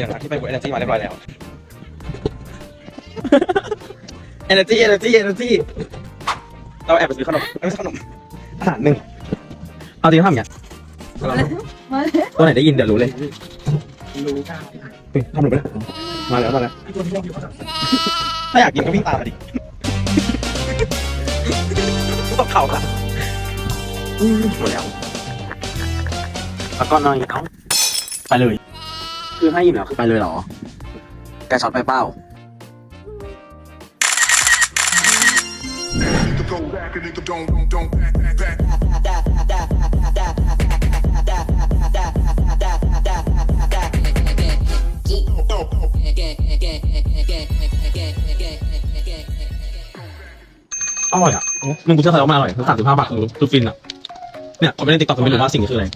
หลังๆที่ไปบวกเอเนจีมาเรียบร้อยแล้วเอเนจีเอเนจีเอเนจีเราแอบไปซื้อขนมไม่ใช่ขนมอาหารหนึ่งเอาจริงทำอย่างเงี้ยมาแล้วตัวไหนได้ยินเดี๋ยวรู้เลยรู้กันเฮ้ยทำหนูไปแล้วมาแล้วมาแล้วตัวที่เราอยู่ก็แบบถ้าอยากกินก็วิ่งตามมาดิตบเข่าค่ะหมดแล้วแล้วก็นอนเขาไปเลย คือให้อิ่มแล้วคือไปเลยเหรอ แกช็อตไปเป้า to go back and nigga don't don't don't back back back. อร่อยอะมึงกูเชื่อใครว่ามันอร่อยคือสามสิบห้าบาทคือคือฟินอะ เนี่ยผมไม่ได้ติ๊กต็อกไม่รู้ว่าสิ่งนี้คืออะไร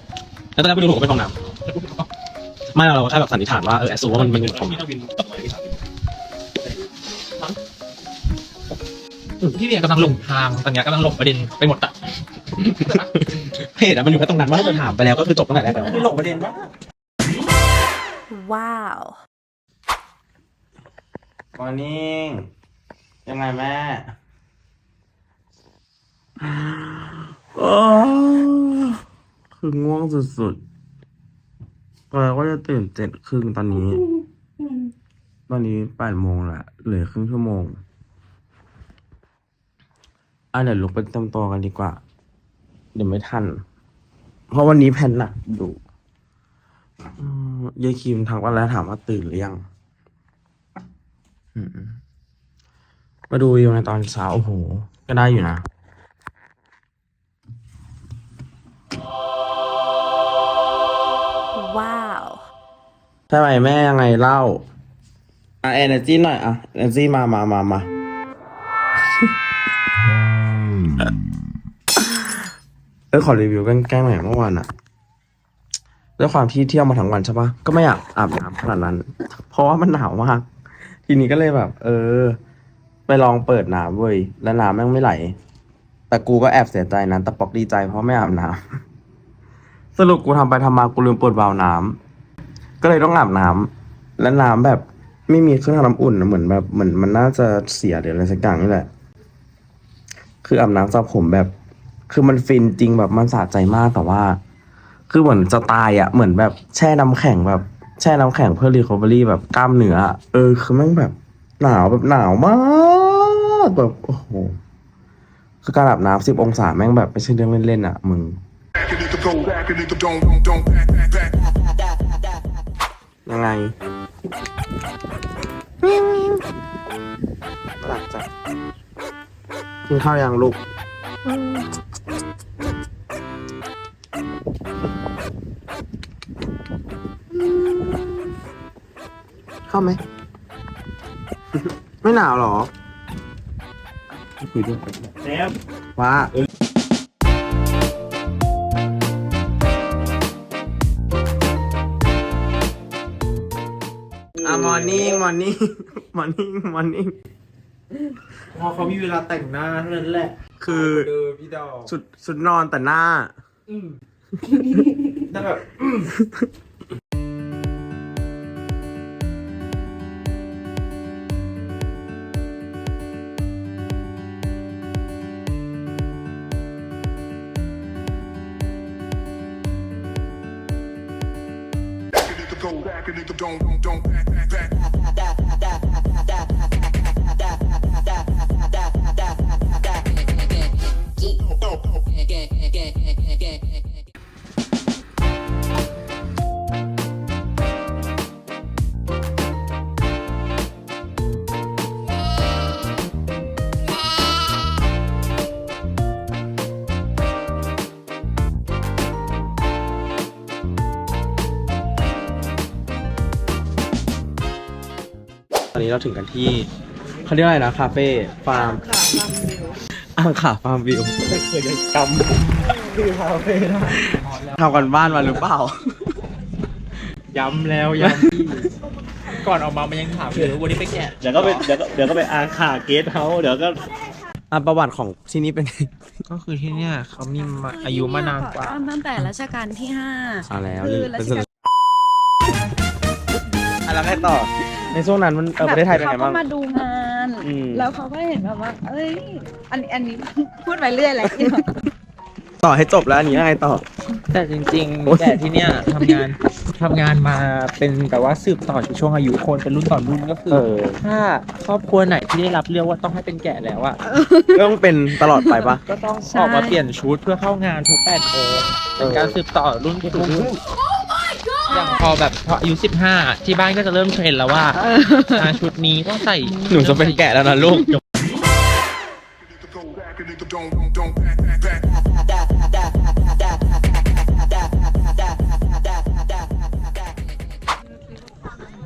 แล้วตอนแรกไม่รู้ผมก็ไปกองน้ำ ไม่เราแค่แบบสันนิษฐานว่าเออแอสซูว่ามันเป็นของที่เราบินตกไปที่เนี่ยกำลังหลงทางตอนเนี้ยกำลังหลงประเด็นไปหมดอะเพจอะมันอยู่แค่ตรงนั้นว่าถ้าจะถามไปแล้วก็คือจบตั้งแต่แรกแล้วไม่หลงประเด็นว่าว้าวมอร์นิ่งยังไงแม่คือง่วงสุดๆ ตอนแรกว่าจะตื่นเจ็ดครึ่งตอนนี้ ตอนนี้แปดโมงละเหลือครึ่งชั่วโมงอะเดี๋ยวลุกไปเต็มตัวกันดีกว่า เดี๋ยวไม่ทัน เพราะวันนี้แผ่นหนักดูอืมยายคิมทักว่าแล้วถามว่าตื่นหรือยังอืมมาดูวิวในตอนเช้าโอ้โห ก็ได้อยู่นะ ช่ไหมแม่ยังไงเล่า อะเอเนจีหน่อยอะเอเนจีมามามามาเออขอรีวิวแกล้งๆหน่อยเมื่อวานอะด้วยความที่เที่ยวมาทั้งวันใช่ปะก็ไม่อยากอาบน้ำขนาดนั้น เพราะว่ามันหนาวมาก ทีนี้ก็เลยแบบ เออ ไปลองเปิดน้ำเว้ย แล้วน้ำแม่งไม่ไหล แต่กูก็แอบเสียใจนะแต่ปอกดีใจเพราะไม่อาบน้ำสรุปกูทำไปทำมากูลืมเปิดวาล์วน้ำ ก็เลยต้องอาบน้ำและน้ำแบบไม่มีเครื่องทำน้ำอุ่นนะเหมือนแบบเหมือนมันน่าจะเสียหรืออะไรสักอย่างนี่แหละ คืออาบน้ำสระผมแบบ คือมันฟินจริงแบบมันสะใจมากแต่ว่า คือเหมือนจะตายอะเหมือนแบบแช่น้ำแข็งแบบ แช่น้ำแข็งเพื่อรีคอเวอรี่แบบกล้ามเนื้ออะเออคือแม่งแบบหนาวแบบหนาวมากแบบโอ้โหคือการอาบน้ำสิบองศาแม่งแบบไม่ใช่เรื่องเล่นๆอะมึง Back and nigga go back and nigga don't don't don't back back back. ยังไงหลังจากกินข้าวยังลูกเข้าไหม ไม่หนาวเหรอ คุยด้วยแล้วว่า มอร์นิ่งมอร์นิ่งมอร์นิ่งมอร์นิ่งพอเขามีเวลาแต่งหน้าเท่านั้นแหละคือเดินพี่ดอกสุดสุดนอนแต่หน้านั่นแบบ Back and เราถึงกันที่เขาเรียกอะไรนะคาเฟ่ฟาร์มอ่างขาฟาร์มวิวไม่เคยได้จำคือคาเฟ่ได้ทำกันบ้านมาหรือเปล่า ย้ำแล้วย้ำอีกก่อนออกมามันยังถามอยู่เลยวันนี้ไปแกะเดี๋ยวก็ไปเดี๋ยวก็เดี๋ยวก็ไปอาขาเกสเฮาส์เดี๋ยวก็อะประวัติของที่นี่เป็นไงก็คือที่เนี่ยเขามีมาอายุมานานกว่า ตั้งแต่รัชกาลที่ห้า อ่าแล้วคืนี่อรัเป็นชส่วนกาลอันแล้วไงต่อ ในช่วงนั้นมันเออประเทศไทยเป็นไงบ้าง เขาก็มาดูงาน อืม แล้วเขาก็เห็นแบบว่า เอ้ย อันนี้อันนี้ พูดไปเรื่อยแหละต่อให้จบแล้วอันนี้ยังไงต่อ แต่จริงโอ๊ยๆแต่ที่เนี้ยทำงานทำงานมาเป็นแบบว่าสืบต่อจากช่วงอายุคนเป็นรุ่นต่อรุ่นก็คือ เออถ้าครอบครัวไหนที่ได้รับเลือกว่าต้องให้เป็นแก่แล้วอะก็ต้องเป็นตลอดไปปะ ก็ต้องใช่ออกมาเปลี่ยนชุดเพื่อเข้างานทุกแปดโมงเป็นการสืบต่อรุ่นสู่รุ่น อย่างพอแบบพออายุสิบห้าที่บ้านก็จะเริ่มเทรนแล้วว่าอ่าชุดนี้ต้องใส่หนูจะเป็นแกะแล้วนะลูก Nigga go back and nigga don't, don't, don't back, back, back.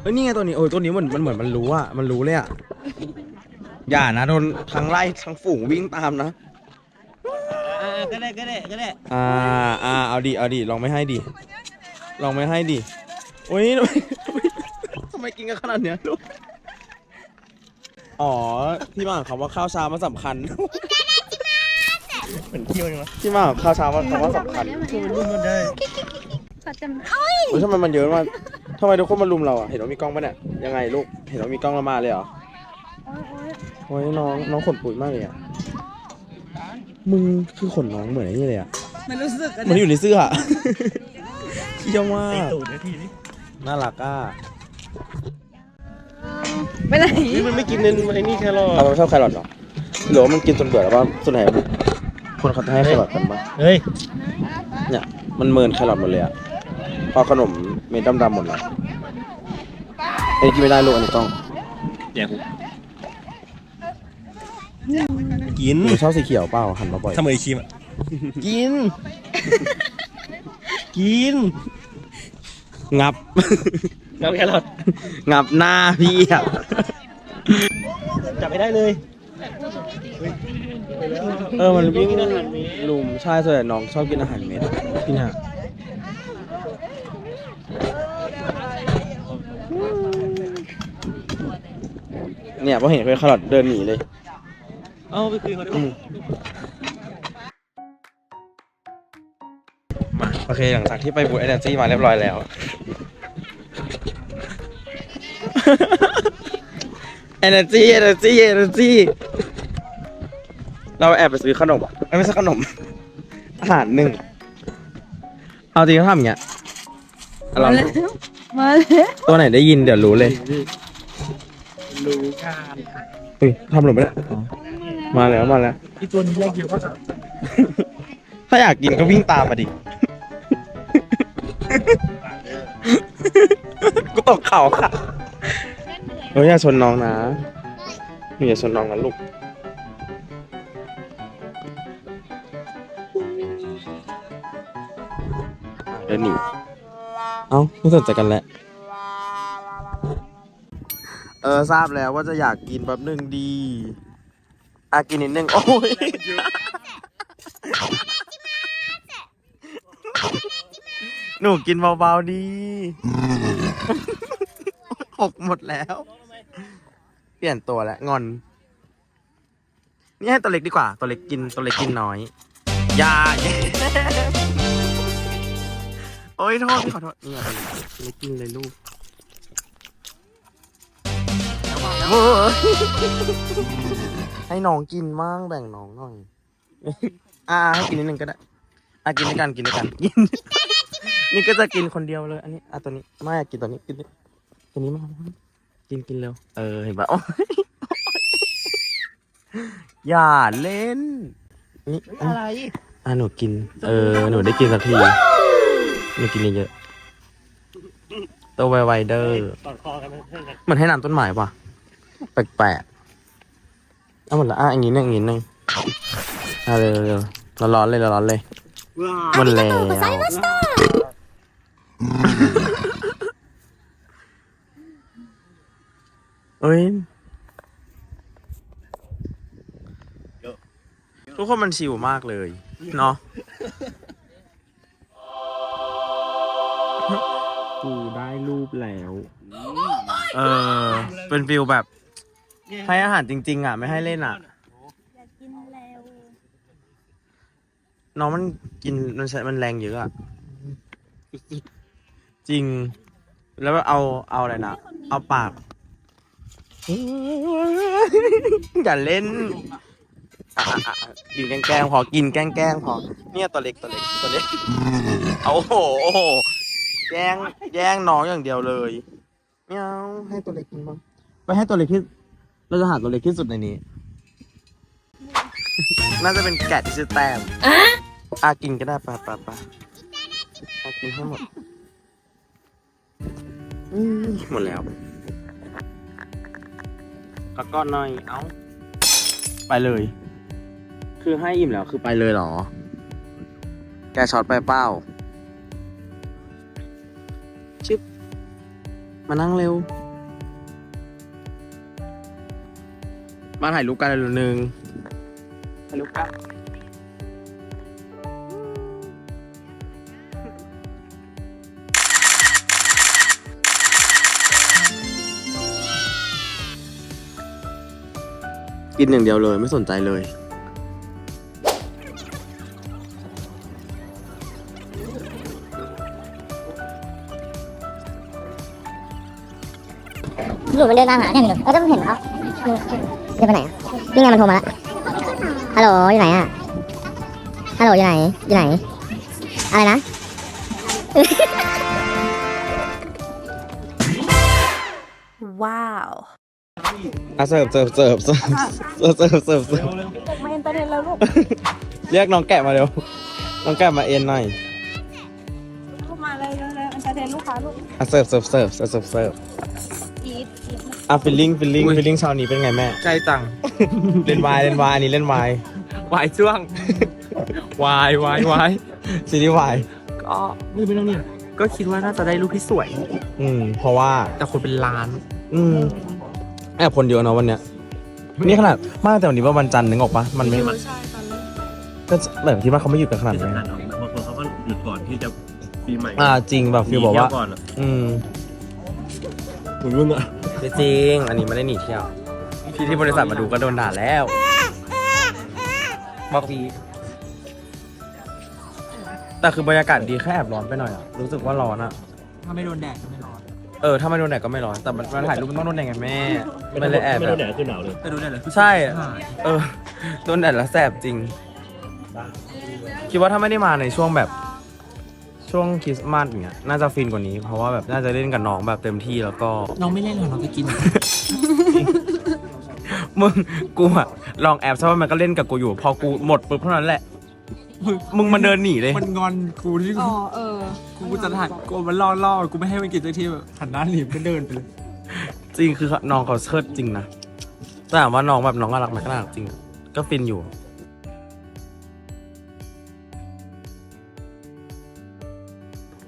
เฮ้ยนี่ไงตัวนี้โอ้ยตัวนี้เหมือนมันเหมือนมันรู้อะมันรู้เลยอะอย่านะโดนทั้งไล่ทั้งฝูงวิ่งตามนะอ่าก็ได้ก็ได้ก็ได้อ่าอ่าเอาดิเอาดิลองไม่ให้ดิ ลองไม่ให้ดิโอ้ยทำไมทำไมกินกันขนาดเนี้ยลูกอ๋อที่มาของคำว่าข้าวเช้ามันสำคัญเหมือนเที่ยวเลยวะที่มาของข้าวเช้ามันคำว่าสำคัญรุ่นมันได้เขาจะเฮ้ยทำไมมันเยอะมากทำไมทุกคนมาลุมเราอะเห็นว่ามีกล้องปะเนี่ยยังไงลูกเห็นว่ามีกล้องแล้วมาเลยเหรอโอ้ยน้องน้องขนปุ๋ยมากเลยอะมึงคือขนน้องเหมือนไอ้นี่เลยอะมันรู้สึกเหมันอยู่ในเสื้อ เชี่ยวมากตูดนาทีนี้น่ารักอะไปไหนนี่มันไม่กินเนนไอ้นี่แค่รอเราไม่ชอบแครอทหรอหรือว่ามันกินจนเบื่อแล้วว่าส่วนไหนคนเขาจะให้แครอทกันปะเฮ้ยเนี่ย มันเมินแครอทหมดเลยอะพอขนมเม็ดดำๆหมดแล้วไอ้ยกินไม่ได้ลูกอันนี้ต้องอย่ากินหนูชอบสีเขียวเปล่าหันมาบ่อยทำไมชิมอะกิน กิน งับแล้วแครอทงับหน้าพี่อะจับไม่ได้เลย เออ มันวิ่งลุมใช่ส่วนใหญ่น้องชอบกินอาหารเม็ดพี่น่ะเนี่ยพอเห็นเป็นแครอทเดินหนีเลย เอาไปคืนเขาได้อืป โอเค หลังจากที่ไปบูเอเนอร์จีมาเรียบร้อยแล้ว เอเนอร์จีเอเนอร์จีเอเนอร์จีเราแอบไปซื้อขนมเอ้ยไม่ใช่ขนม อาหารหนึ่ง เอาจริงเขาทำอย่างเงี้ยลองมาดูแล้วมาแล้วตัวไหนได้ยินเดี๋ยวรู้เลยรู้การเฮ้ยทำหรือไม่ได้มาแล้วมาแล้ว ที่ตัวนี้แรกเยอะก็จะถ้าอยากกินก็วิ่งตามมาดิ กูตกเขาค่ะเฮ้ยอย่าชนน้องนะหนูอย่าชนน้องนะลูก เดินหนีเอ้าไม่สนใจกันแล้ว เออทราบแล้วว่าจะอยากกินแป๊บหนึ่งดี อากินนิดนึง โอ้ย หนูกินเบาๆดี หกหมดแล้ว เปลี่ยนตัวแล้วงอน นี่ให้ตัวเล็กดีกว่า ตัวเล็กกินตัวเล็กกินน้อยอยาโอ้ยโทษขอโทษนี่ไงตัวเล็กกินเลยลูกเว้ยให้น้องกินมั่งแบ่งน้องหน่อย อ่าให้กินนิดนึงก็ได้ อะกินด้วยกันกินด้วยกันกิน นี่ก็จะกินคนเดียวเลย อันนี้อะตัวนี้ไม่อะกินตัวนี้กินดิตัวนี้มากินกินเร็วเออเห็นปะโอ๊ยอย่าเล่นนี่อะอะไรอะหนูกิน เออหนูได้กินสักทีหนูกินเยอะๆตัวไวๆเดอร์ตอดคอกันนะเพื่อนกันเหมือนให้น้ำต้นไม้ป่ะแปลกๆเอาหมดละอะอย่างงี้หนึ่งอย่างงี้หนึ่งอะเร็วเร็วๆร้อนๆเลยร้อนๆเลยหมดแล้ว เอ้ยทุกคนมันชิลมากเลย เนาะกูได้รูปแล้ว เออ เป็นฟิลแบบ ให้อาหารจริง ๆ อะ ไม่ให้เล่นอะ อยากกินแล้วน้องมันกินมันใช้มันแรงเยอะอะ จริง แล้วเอาเอาอะไรนะคนเอาปากอย่าเล่นอะอะอะกินแกล้งๆพอกินแกล้งๆพอ เนี่ยตัวเล็กตัวเล็กตัวเล็กโอ้โหโอ้โหแย่งแย่งน้องอย่างเดียวเลยไม่เอาให้ตัวเล็กกินบ้างไปให้ตัวเล็กที่เราจะหาตัวเล็กที่สุดในนี้ น่าจะเป็นแกะที่ชื่อแต้มอะกินก็ได้ปะปะปะอะกินให้หมดอืม หมดแล้วแล้วก็หน่อย เอ้า ไปเลย คือให้อิ่มแล้วคือไปเลยเหรอ แกช็อตไปเป้า ชึบ มานั่งเร็ว มาถ่ายรูปกันเร็วหนึ่งถ่ายรูปกัน กินอย่างเดียวเลยไม่สนใจเลยหลุดมันเดินตามหาเนี่ยหนูแล้วก็เห็นเขาเดินไปไหนอะนี่ไงมันโทรมาแล้วฮัลโหลอยู่ไหนอะฮัลโหลอยู่ไหนอยู่ไหน อะไรนะว้าว อะเสิร์ฟเสิร์ฟเสิร์ฟเสิร์ฟ เสิร์ฟเสิร์ฟเสิร์ฟมาเอ็นเตอร์เทนแล้วลูกเรียกน้องแกะมาเร็ว น้องแกะมาเอ็นหน่อยลูกมาเลยเลยเลยเอ็นเตอร์เทนลูกค้าลูกอะเสิร์ฟเสิร์ฟเสิร์ฟเสิร์ฟเสิร์ฟอีทอีทอะฟิลลิ่งฟิลลิ่งฟิลลิ่งเช้านี้เป็นไงแม่ ใจจังเล่นวายเล่นวายอันนี้เล่นวายวายช่วงวายวายวายซีรีส์วายก็ไม่เป็นไรนี่ก็คิดว่าน่าจะได้รูปที่สวย อืม เพราะว่าแต่คนเป็นล้าน อืมแอบคนเยอะเนาะวันเนี้ย นี่ขนาดมากแต่วันนี้ว่าวันจันทร์นึกออกปะมันไม่ใช่ตอนแรกก็แบบที่ว่าเขาไม่หยุดกันขนาดที่นั้น สำคัญเอาบางคนเขาก็หยุดก่อนที่จะปีใหม่อ่าจริงแบบฟิลบอกว่าหนีเที่ยก่อนอะอืมคุณรุ่นอะไม่จริง อันนี้ไม่ได้หนีเที่ยว พี่ที่บริษัทมาดูก็โดนด่าแล้วบอกพี่แต่คือบรรยากาศดีแค่แอบร้อนไปหน่อยอะรู้สึกว่าร้อนอะถ้าไม่โดนแดดก็ไม่ร้อน เออถ้าไม่โดนแดดก็ไม่ร้อนแต่มันมันถ่ายรูปมันต้องโดนแดดไงแม่ไม่เลยแอบไม่แบโดบนแดดคือหนาวเลยแต่โดนแดดเลยใช่ เออโดนแดดแล้วแสบจริง คิดว่าถ้าไม่ได้มาในช่วงแบบช่วงคริสต์มาสอย่างเงี้ยน่าจะฟินกว่านี้ เพราะว่าแบบน่าจะเล่นกับน้องแบบเต็มที่แล้วก็ น้องไม่เล่นหรอกน้องจะกิน มึงกูอะลองแอบใช่ว่ามันก็เล่นกับกูอยู่ พอกูหมดปุ๊บเท่านั้นแหละ มึงมันเดินหนีเลย มันงอนกูที่อ๋อเออกูจะถ่ายกูมันล่อล่อกูไม่ให้มันกินสักทีแบบหันหน้าหนีก็เดินไปเลยจริงคือน้องเขาเชิดจริงนะแต่ถามว่าน้องแบบน้องน่ารักไหมก็น่ารักจริง ก็ฟินอยู่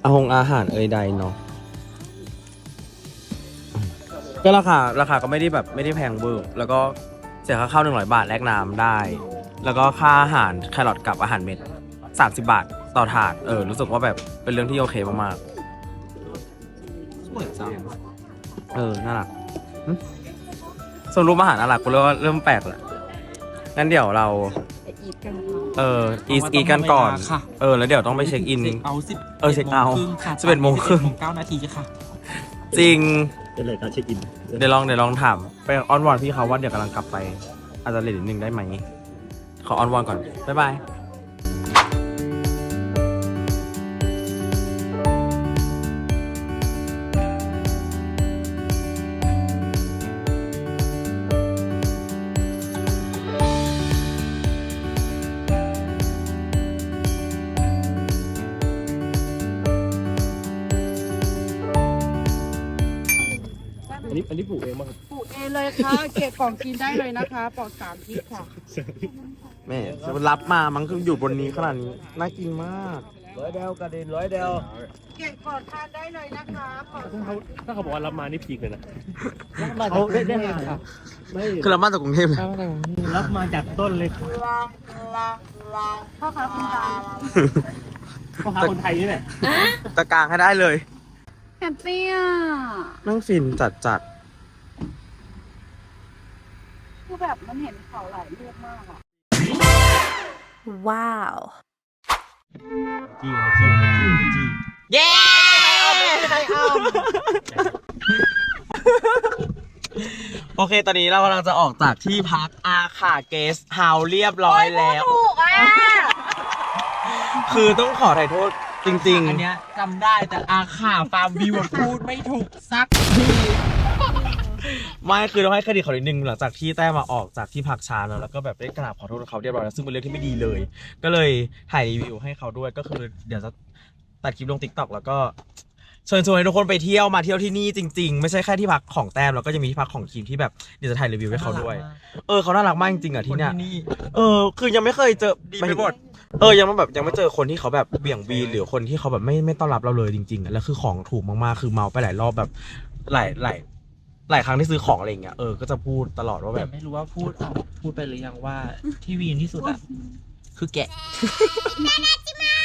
อาหงอาหารเอ่ยใดเนาะก็ราคาราคาก็ไม่ได้แบบไม่ได้แพงเวอร์แล้วก็เสียค่าเข้าหนึ่งร้อยบาทแลกน้ำได้ แล้วก็ค่าอาหารแครอทกับอาหารเม็ดสามสิบาทต่อถาด เออ รู้สึกว่าแบบเป็นเรื่องที่โอเคมากสวยจังๆ เออ น่ารักหึส่วนรูปอาหารน่ารักกูเริ่มว่าเริ่มแปลกแล้วงั้นเดี๋ยวเรา ไปอีทกันค่ะเอออีสอีกันก่อน ค่ะ เออ แล้วเดี๋ยวต้องไปเช็คอิน เช็คเอาสิบเออเช็คเอาต์ค่ะสิบเอ็ดโมงครึ่ง สิบเอ็ดโมงเก้านาทีค่ะ จริง เป็นเลยการเช็คอิน เดี๋ยวลองเดี๋ยวลองถาม ไปออนวอนพี่เขาว่าเดี๋ยวกำลังกลับไป อาจจะเลทนิดนึงได้ไหม ขอออนวอนก่อน บ๊ายบายอันนี้อันนี้ปลูกเองมั้งปลูกเองเลยค่ะ เก็บกล่องกินได้เลยนะคะ ปลอดสารพิษค่ะ แม่รับมามันคืออยู่บนนี้ขนาดนี้ น่ากินมาก ร้อยเดวกระเด็นร้อยเดวเก็บก่อนทานได้เลยนะคะปลอดถ้าเขาถ้าเขาบอกว่ารับมานี่พีกเลยนะเขาได้ได้มาค่ะไม่คือเรามาจากกรุงเทพเลยรับมาจากต้นเลยพ่อค้าคุณตาพ่อค้าคนไทยนี่แหละตะกลางให้ได้เลยแฮปปี้อะนั่งฟินจัดจัดคือแบบมันเห็นเขาหลายรูปมากอะ ว้าวจี้จี้จี้เย้ใครเอาไม่ใครเอาโอเค ตอนนี้เรากำลังจะออกจากที่พักอาขาเกสเฮาเรียบร้อยแล้ว ถูกอะ คือต้องขอถ่ายโทษจริงอันเนี้ยจำได้แต่อาข่าฟาร์มวิวอะพูดไม่ถูกสักทีๆ ไม่คือต้องให้เครดิตเขานิดนึงหลังจากที่แต้มาออกจากที่พักช้าแล้วแล้วก็แบบได้กราบขอโทษเขาเรียบร้อยแล้วซึ่งเป็นเรื่องที่ไม่ดีเลย ก็เลยถ่ายรีวิวให้เขาด้วยก็คือเดี๋ยวจะตัดคลิปลงติ๊กต็อกแล้วก็เชิญชวนให้ทุกคนไปเที่ยวมาเที่ยวที่นี่จริงๆ ไม่ใช่แค่ที่พักของแต้มแล้วก็ยังมีที่พักของทีมที่แบบเดี๋ยวจะถ่ายรีวิวให้เขาด้วย เออเขาน่ารักมากจริงๆอะคที่นเนี้ยที่นี่เออคือยังไม่เคยเจอดีไปหมดเออยังไม่แบบยังไม่เจอคนที่เขาแบบเบี่ยงวีนหรือคนที่เขาแบบไม่ไม่ต้อนรับเราเลยจริงๆอะแล้วคือของถูกมากๆคือเมาไปหลายรอบแบบหลายหลาย หลายครั้งที่ซื้อของอะไรอย่างเงี้ยเออก็จะพูดตลอดว่าแบแบบบไม่รู้ว่าพูดออกพูดไปหรือยังว่าที่วีนที่สุดอะคือแกะ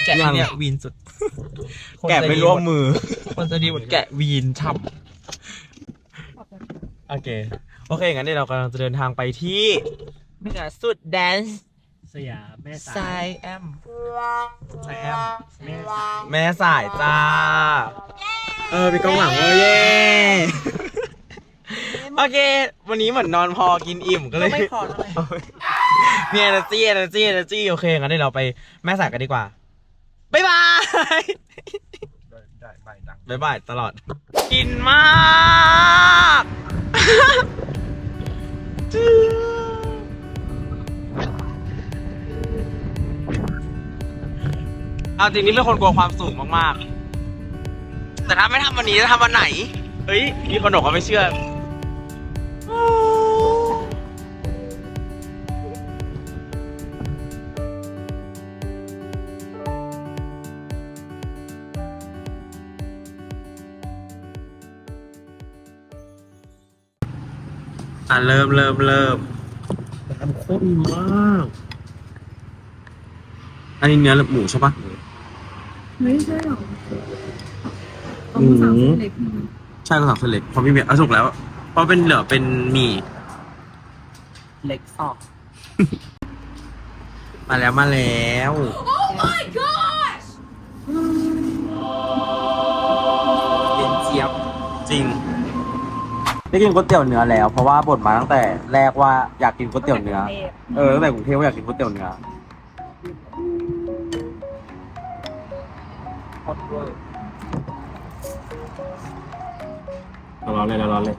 แกะยัง เนี่ยวีนสุดแกะไม่ร่วมมือ คนจะดีเหมือนแกะวีนฉ่โอเค โอเค งั้นเดี๋ยวเรากำลังจะเดินทางไปที่ำเหนือสุดแดนซ์สยามแม่ไซสายแอมแซมแม่สายแม่สายจ้า เออไปกล้องหลังว่าเย้ โอเค วันนี้เหมือนนอนพอกินอิ่มก็เลยก็ไม่พอเท่าไหร่มี energy energy energy โอเคงั้นเดี๋ยวเราไปแม่สายกันดีกว่าบ๊ายบายได้ใบดังบ๊ายบายตลอด กินมากเอาจริงนี่เป็นคนกลัวความสูงมากๆ แต่ถ้าไม่ทำวันนี้จะทำวันไหน เฮ้ย มีคนบอกว่าไม่เชื่อ อะเริ่มเริ่มเริ่มน้ำข้นมาก อันนี้เนื้อหมูใช่ปะ ไม่ใช่หรอเอาหมูสามเส้นเล็กใช่ก็สั่งเส้นเล็กเพราะพี่เมียเอาสุกแล้ว เพราะเป็นเหลือเป็นหมี่เล็กซอกมาแล้วมาแล้วเย็นเจี๊ยบ จริง ได้กินก๋วยเตี๋ยวเนื้อแล้ว เพราะว่าบ่นมาตั้งแต่แรกว่าอยากกินก๋วยเตี๋ยวเนื้อ เออตั้งแต่กรุงเทพว่าอยากกินก๋วยเตี๋ยวเนื้อฮอตเวอร์ร้อนเลยร้อนเลย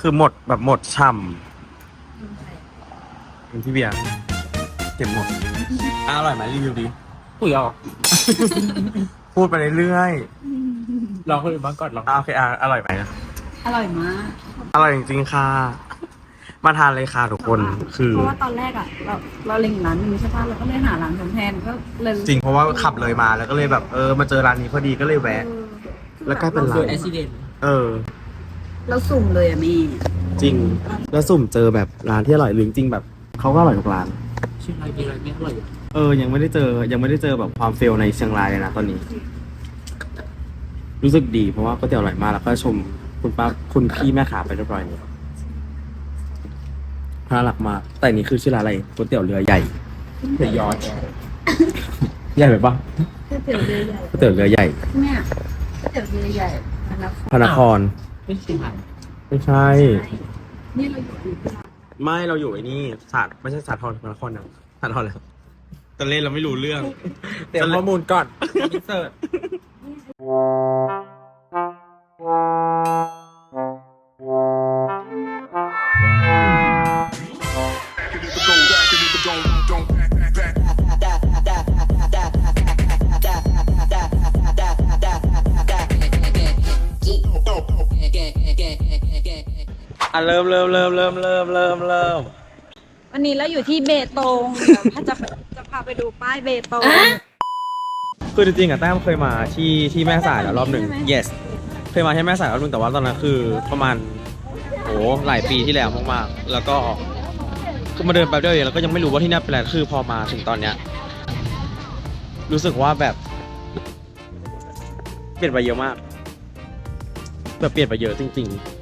คือหมดแบบหมดช่ำเป็นพี่เบียร์เก็บหมด อะอร่อยไหมรีวิวดีปุ๋ยออกพูดไปเรื่อยลองคนอื่นบ้างก่อนลองๆอะโอเคอะอร่อยไหมอร่อยมากอร่อยจริงๆค่ะ มาทานเลยค่ะทุกคนคือ เพราะว่าตอนแรกอะ เราเราเล็งร้านนึงใช่ปะเราก็เลยหาร้านแทนก็เลยจริงเพราะว่าขับเลยมาแล้วก็เลยแบบเออมาเจอร้านนี้พอดีก็เลยแวะเออแล้วกลายเป็นร้าเกิดอุบิเหตุเออ เราสุ่มเลยอะมี่จริง แล้วสุ่มเจอแบบร้านที่อร่อยหรือจริงๆแบบเขาก็อร่อยทุกร้านเชียงรายมีอะไรไม่อร่อยอยู่เออ ยังไม่ได้เจอ ยังไม่ได้เจอแบบความเฟลในเชียงรายเลยนะตอนนี้ รู้สึกดีเพราะว่าก๋วยเตี๋ยวอร่อยมากแล้วก็ชมคุณป้าคุณพี่แม่ขาไปเรียบร้อยแล้วน่ารักมากแต่อันนี้คือชื่อร้านอะไรก๋วยเตี๋ยวเรือใหญ่ เดี๋ยวยอดใหญ่ไปปะก๋วยเตี๋ยวเรือใหญ่ก๋วยเตี๋ยวเรือใหญ่ เนี่ยก๋วยเตี๋ยวเรือใหญ่นะครับพระนคร ไม่ใช่ไหมไม่ใช่ นี่เราอยู่ที่ร้านไม่เราอยู่ไอ้นี่ศาสตร์ไม่ใช่ศาสตร์ทรพระนครนะศาสตร์ทรเลยตอนเล่นเราไม่รู้เรื่อง เตรียมข้อมูลก่อนอินเสิร์ต Back อะเริ่มเริ่มเริ่มเริ่มเริ่มเริ่มเริ่มวันนี้เราอยู่ที่เบตงเดี๋ยวถ้าจะจะพาไปดูป้ายเบตงคือจริงๆอะแต้มเคยมาที่ที่แม่สายแล้วรอบหนึ่งใช่ไหม yes เคยมาที่แม่สายรอบหนึ่งแต่ว่าตอนนั้นคือประมาณโอ้หลายปีที่แล้วมากๆแล้วก็ก็มาเดินแป๊บเดียวเองแล้วก็ยังไม่รู้ว่าที่นี่เป็นอะไรคือพอมาถึงตอนเนี้ยรู้สึกว่าแบบเปลี่ยนไปเยอะมาก แบบเปลี่ยนไปเยอะจริง ๆ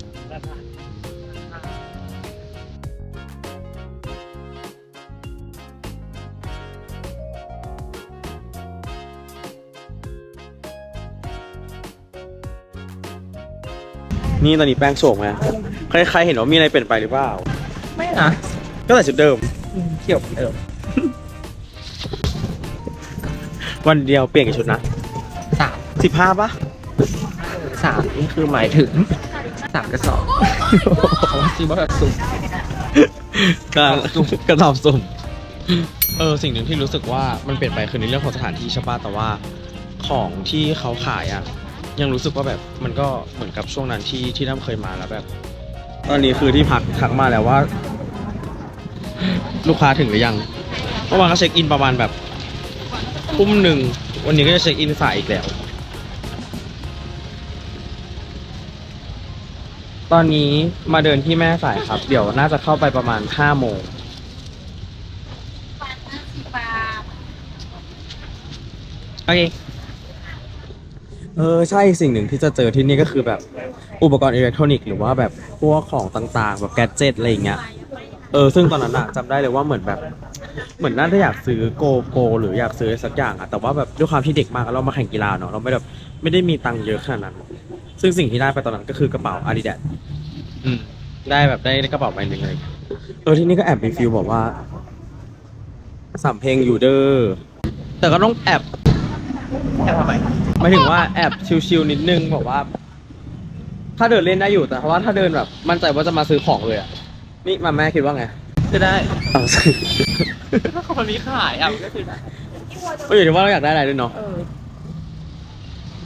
นี่ตอนนี้แป้งโฉมไงใครใครเห็นว่ามีอะไรเปลี่ยนไปหรือเปล่า ไม่นะก็แต่ชุดเดิมเกี่ยวเดิม วันเดียวเปลี่ยนกี่ชุดนะสามสิบห้าปะสามนี่คือหมายถึงสามกระสอบเพราะว่าซื้อมาแบบสุ่มกระกระสอบสุ่มเออสิ่งหนึ่งที่รู้สึกว่ามันเปลี่ยนไปคือในเรื่องของสถานที่ใช่ปะแต่ว่าของที่เขาขายอะ ยังรู้สึกว่าแบบมันก็เหมือนกับช่วงนั้นที่ที่น้ำเคยมาแล้วแบบ ตอนนี้คือที่พักทักมาแล้วว่า ลูกค้าถึงหรือยังเมื่อวานก็เช็คอินประมาณแบบทุ่มหนึ่งวันนี้ก็จะเช็คอินสายอีกแล้ว ตอนนี้มาเดินที่แม่สายครับ เดี๋ยวน่าจะเข้าไปประมาณห้าโมงโอเค เออใช่สิ่งหนึ่งที่จะเจอที่นี่ก็คือแบบอุปกรณ์อิเล็กทรอนิกส์หรือว่าแบบพวกของต่างๆ แบบแกดเจิตอะไรอย่างเงี้ยเออซึ่งตอนนั้นอะจำได้เลยว่าเหมือนแบบ เหมือนน่าจะอยากซื้อโกโปรหรืออยากซื้อสักอย่างอะแต่ว่าแบบด้วยความที่เด็กมากเรามาแข่งกีฬาเนาะเราไม่แบบไม่ได้มีตังค์เยอะขนาดนั้น ซึ่งสิ่งที่ได้ไปตอนนั้นก็คือกระเป๋า Adidas อืมได้แบบได้กระเป๋าใบหนึ่งเลยเออที่นี่ก็แอบมีฟิลบอกว่าสำเพลงอยู่เด้อแต่ก็ต้องแอบแค่ทำไม หมายถึงว่าแอบชิลๆนิดนึงบอกว่า ถ้าเดินเล่นได้อยู่แต่ว่าถ้าเดินแบบ มั่นใจว่าจะมาซื้อของเลยอะนี่มาแม่คิดว่าไงจะได้เอาซื้อถ้าคนมีขายอะมันก็คือได้ก็อยู่ที่ว่าเราอยากได้อะไรด้วยเนาะเออ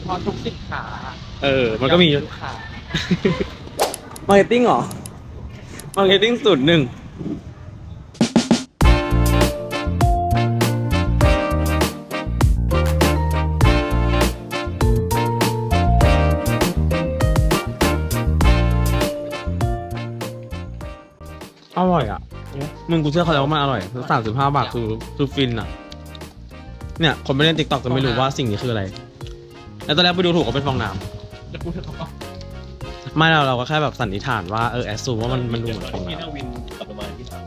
พอทุกสินค้าเออ มันก็มีลูกค้ามาร์เก็ตติ้งเหรอมาร์เก็ตติ้งสูตรหนึ่ง มึงกูเชื่อเขาแล้วว่ามันอร่อยสามสิบห้าบาทคือคือฟินอะ เนี่ยคนไม่เล่นติ๊กต็อกจะไม่รู้ว่าสิ่งนี้คืออะไร แล้วตอนแรกไปดูถูกเขาเป็นฟองน้ำจะพูดถึงเขาก็ไม่เราเราก็แค่แบบสันนิษฐานว่าเออแอสซูมว่ามันมันดูเหมือนฟองที่น้นาวินกับประมาณที่สาม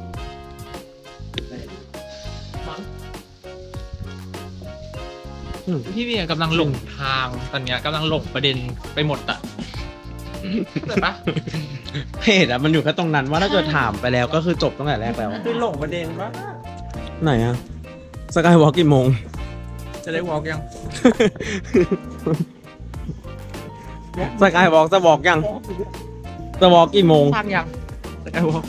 พี่เบียร์กำลังหลงทางตอนเนี้ยกำลังหลงประเด็นไปหมดอะเข้าใจปะำ เพจอะมันอยู่แค่ตรงนั้นว่าถ้าเกิดถามไปแล้วก็คือจบตั้งแต่แรกแล้ว คือหลงประเด็นว่าไหนอะสกายวอล์กกี่โมง จะได้วอล์กยังสกายวอล์กจะบอกยังจะบอกกี่โมงสร้างยังจะได้วอล์ก